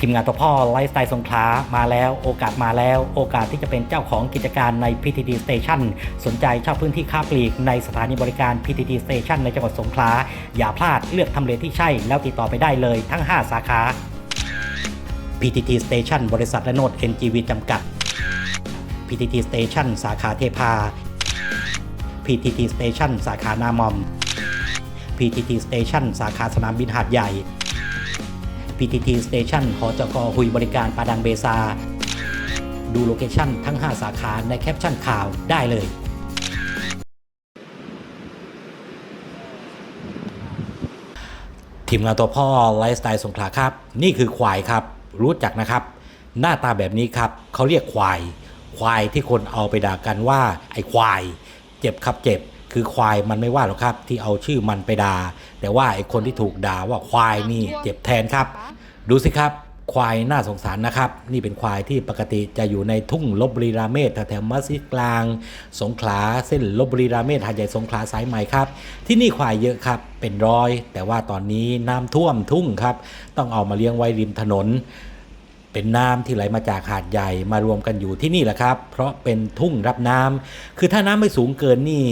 ทีมงานตัวพ่อไลฟ์สไตล์สงขลามาแล้วโอกาสมาแล้ว โอกาสที่จะเป็นเจ้าของกิจการใน PTT Station สนใจเช่าพื้นที่ค้าปลีกในสถานีบริการ PTT Station ในจังหวัดสงขลาอย่าพลาดเลือกทำเลที่ใช่ แล้วติดต่อไปได้เลยทั้ง 5 สาขา PTT Station บริษัทและโนด NGV จำกัด PTT Station สาขาเทพา PTT Station สาขานามอม PTT Station สาขาสนามบินหาดใหญ่ PTT Station หอจกหุยบริการปาดังเบซา ดูโลเคชั่นทั้ง 5 สาขาในแคปชั่นข่าวได้เลยทีมงานตัวพ่อไลฟ์สไตล์สงขลาครับ นี่คือควายครับ รู้จักนะครับ หน้าตาแบบนี้ครับเขาเรียกควาย ควายที่คนเอาไปด่ากันว่า ไอ้ควาย เจ็บครับเจ็บ คือควายมันไม่ว่าหรอกครับ ที่เอาชื่อมันไปด่าแต่ว่าไอ้คนที่ถูกด่าว่าควายนี่เจ็บแทนครับ ดูสิครับ ควายน่าสงสารนะครับ นี่เป็นควายที่ปกติจะอยู่ในทุ่งลบบุรีราเมศแถวมัสยิดกลาง สงขลาเส้นลบบุรีราเมศหาดใหญ่สงขลาสายใหม่ครับ ที่นี่ควายเยอะครับเป็นร้อย แต่ว่าตอนนี้น้ำท่วมทุ่งครับ ต้องเอามาเลี้ยงไว้ริมถนนเป็นน้ำที่ไหลมาจากหาดใหญ่มารวมกันอยู่ที่นี่แหละครับ เพราะเป็นทุ่งรับน้ำคือถ้าน้ำไม่สูงเกินนี่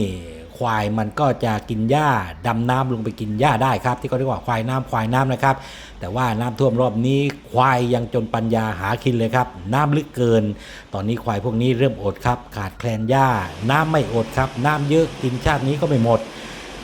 ควายมันก็จะกินหญ้าดำน้ำลงไปกินหญ้าได้ครับ ที่เขาเรียกว่าควายน้ำควายน้ำนะครับ แต่ว่าน้ำท่วมรอบนี้ควายยังจนปัญญาหากินเลยครับ น้ำลึกเกิน ตอนนี้ควายพวกนี้เริ่มอดครับ ขาดแคลนหญ้า น้ำไม่อดครับ น้ำเยอะกินชาตินี้ก็ไม่หมด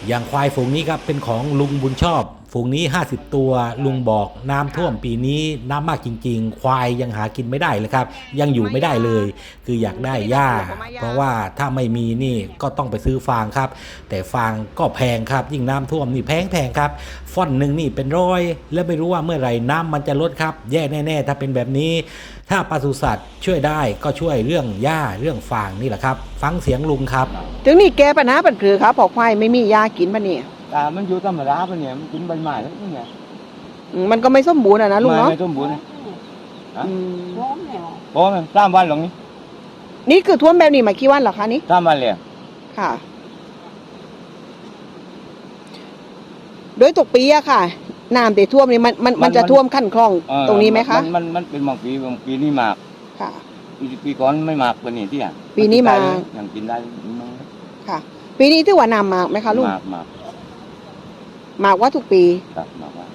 อย่างควายฝูงนี้ครับเป็นของลุงบุญชอบ ฝูงนี้ 50 ตัวลุงบอกน้ำท่วมปีนี้น้ำมากจริง ๆ ควายยังหากินไม่ได้เลยครับ ยังอยู่ไม่ได้เลย คืออยากได้หญ้า เพราะว่าถ้าไม่มีนี่ก็ต้องไปซื้อฟางครับ แต่ฟางก็แพงครับ ยิ่งน้ำท่วมนี่แพงแพงครับฟ่อนหนึ่งนี่เป็นร้อย แล้วไม่รู้ว่าเมื่อไหร่น้ำมันจะลดครับ แย่แน่ ๆ ถ้าเป็นแบบนี้ ถ้าปศุสัตว์ช่วยได้ก็ช่วยเรื่องหญ้าเรื่องฟางนี่แหละครับ ฟังเสียงลุงครับ ถึงนี่แกปัญหาปัญคือครับพอควายไม่มียากินปะเนี่ย ตามันอยู่ธรรมดาปะเนี่ยมันกินใบไม้แล้วเนี่ยอืมมันก็ไม่สมบูรณ์อะนะลุงเนาะไม่สมบูรณ์นะอืมเพราะมันสามวันหรอกนี่นี่คือท่วมแบบนี้มากี่วันเหรอคะนี่สามวันเลยค่ะ โดยตกปีอะค่ะน้ำที่ท่วมนี่มันมันมันจะท่วมขั้นคลองเออตรงนี้ไหมคะนมันมันเป็นบางปีบางปีนี่มาก ค่ะ ปีปีก่อนไม่มากกว่านี้ที่อะปีนี้มายังกินได้มั้งค่ะ ปีนี้ถือว่าน้ำมากไหมคะลุงมากมาก มากกว่าทุกปี ครับมากว่า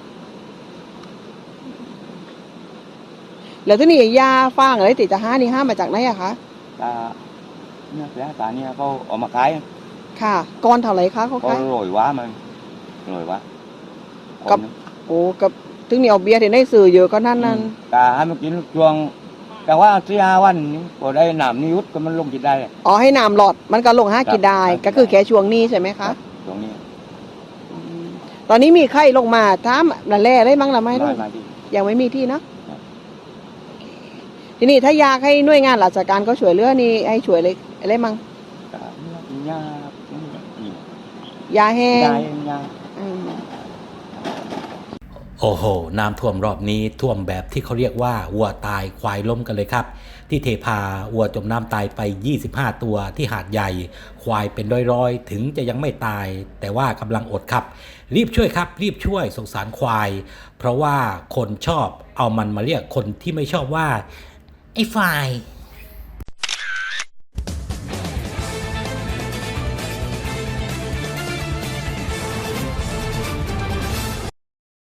แล้วที่นี่ยาฟางอะไรติดจะห้านี่ห้ามาจากไหนอะคะตาเนี่ยแต่ตาเนี่ยเขาเอามาขายค่ะก้อนเท่าไหร่คะเขาเขาขาย โรยว้ามันโรยว้ากับ โอ้กับถึงนี่เอาเบียร์ที่ได้ซื้อเยอะก็นั่นนั่นตาให้มันกินช่วง แต่ว่าสี่ห้าวันนี้พอได้น้ำนิยุตก็มันลงกินได้เลยอ๋อให้น้ำหลอดมันก็ลงห้ากินได้ครับ ก็คือแค่ช่วงนี้ใช่ไหมคะตรงนี้อืม ตอนนี้มีไข้ลงมาถามนั่นแหละได้มั้งหรือไม่ลูกมาที่ยังไม่มีที่เนาะครับทีนี้ถ้าอยากให้หน่วยงานราชการก็ช่วยเหลือนี่ให้ช่วยเลยอะไรมั้งตาเนี่ยยานี่ยาแห้งยาเองยาอืม โอ้โห น้ำท่วมรอบนี้ท่วมแบบที่เขาเรียกว่าวัวตายควายล้มกันเลยครับ ที่เทพาวัวจมน้ำตายไป 25 ตัวที่หาดใหญ่ ควายเป็นร้อยๆ ถึงจะยังไม่ตาย แต่ว่ากำลังอดครับ รีบช่วยครับ รีบช่วยสงสารควาย เพราะว่าคนชอบเอามันมาเรียกคนที่ไม่ชอบว่า ไอ้ฝ่าย